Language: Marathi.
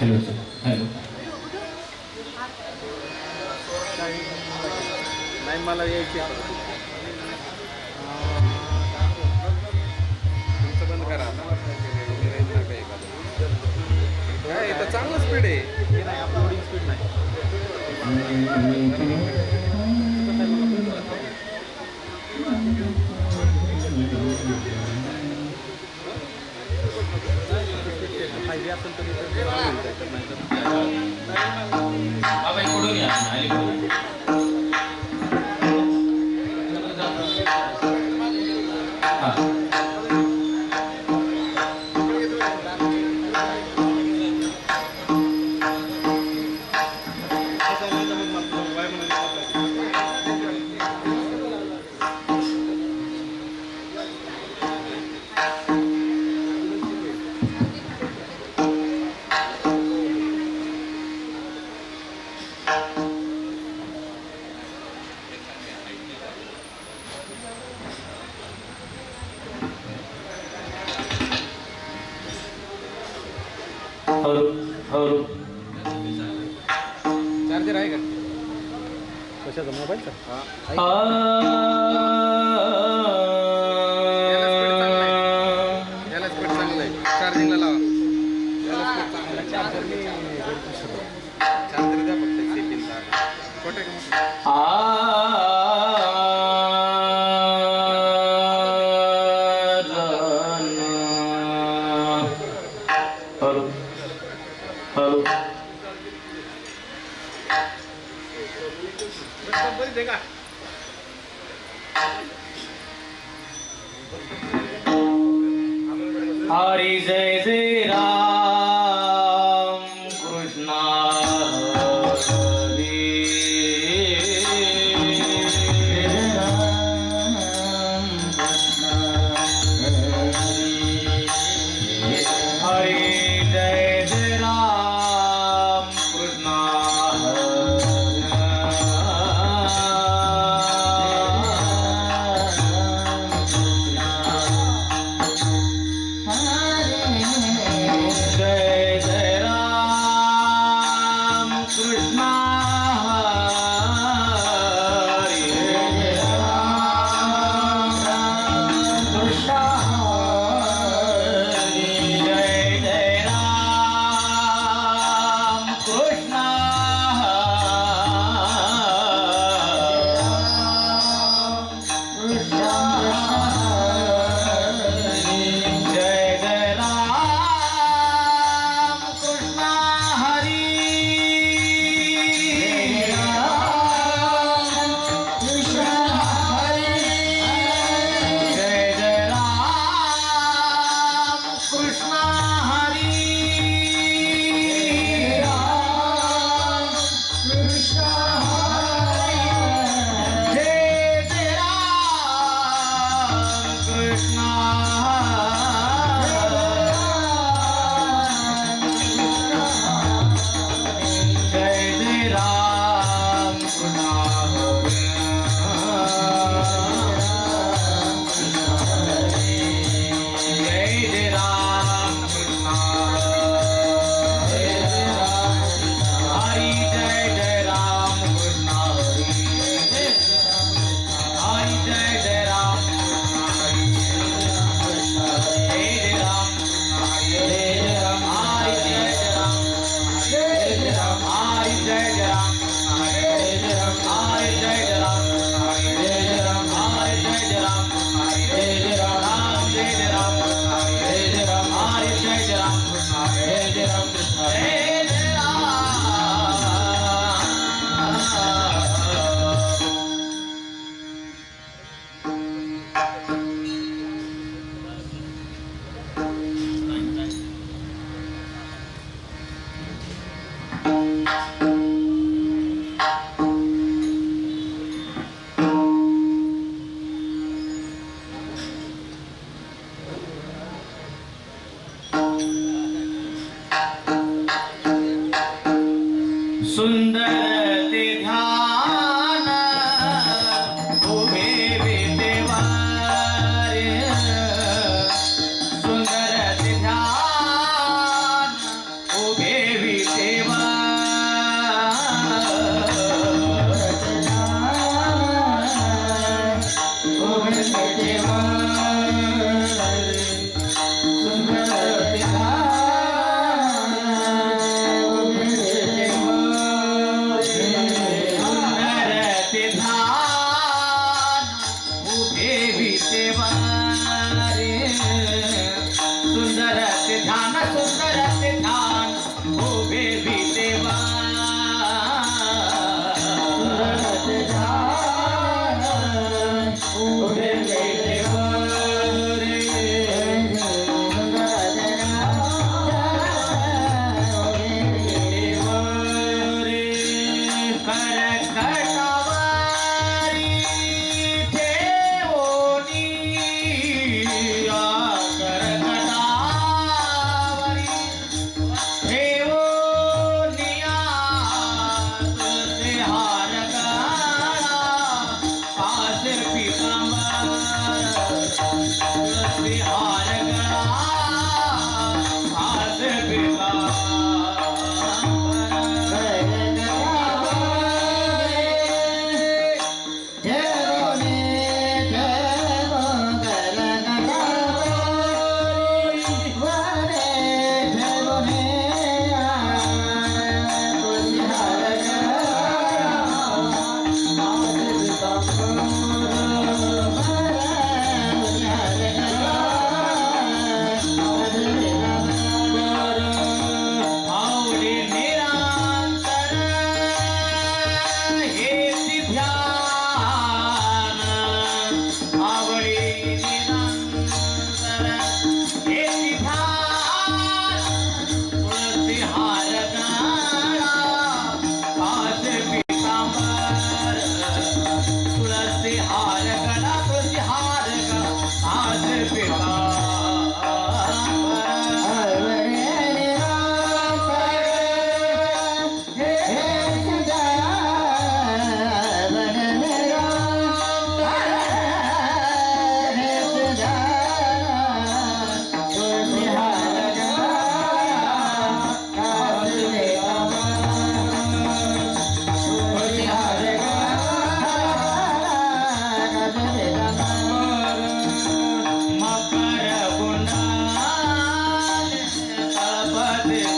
Hello sir. हॅलो. नाही मला यायची तुमचं बंद करा. काय चांगलं स्पीड आहे. नाही अपलोडिंग स्पीड नाही फायदे असेल तर Bapak Ibu dunia, nah, हो. चार्जर आहे का? कशाचा? मोबाईलचा? याला स्पीड चांगलं आहे. चार्जिंगला लावा. याला स्पीड चांगलं चार्जर द्या फक्त एक का आ. りでかい。Hari Jai Jai सुंदर ते Yeah.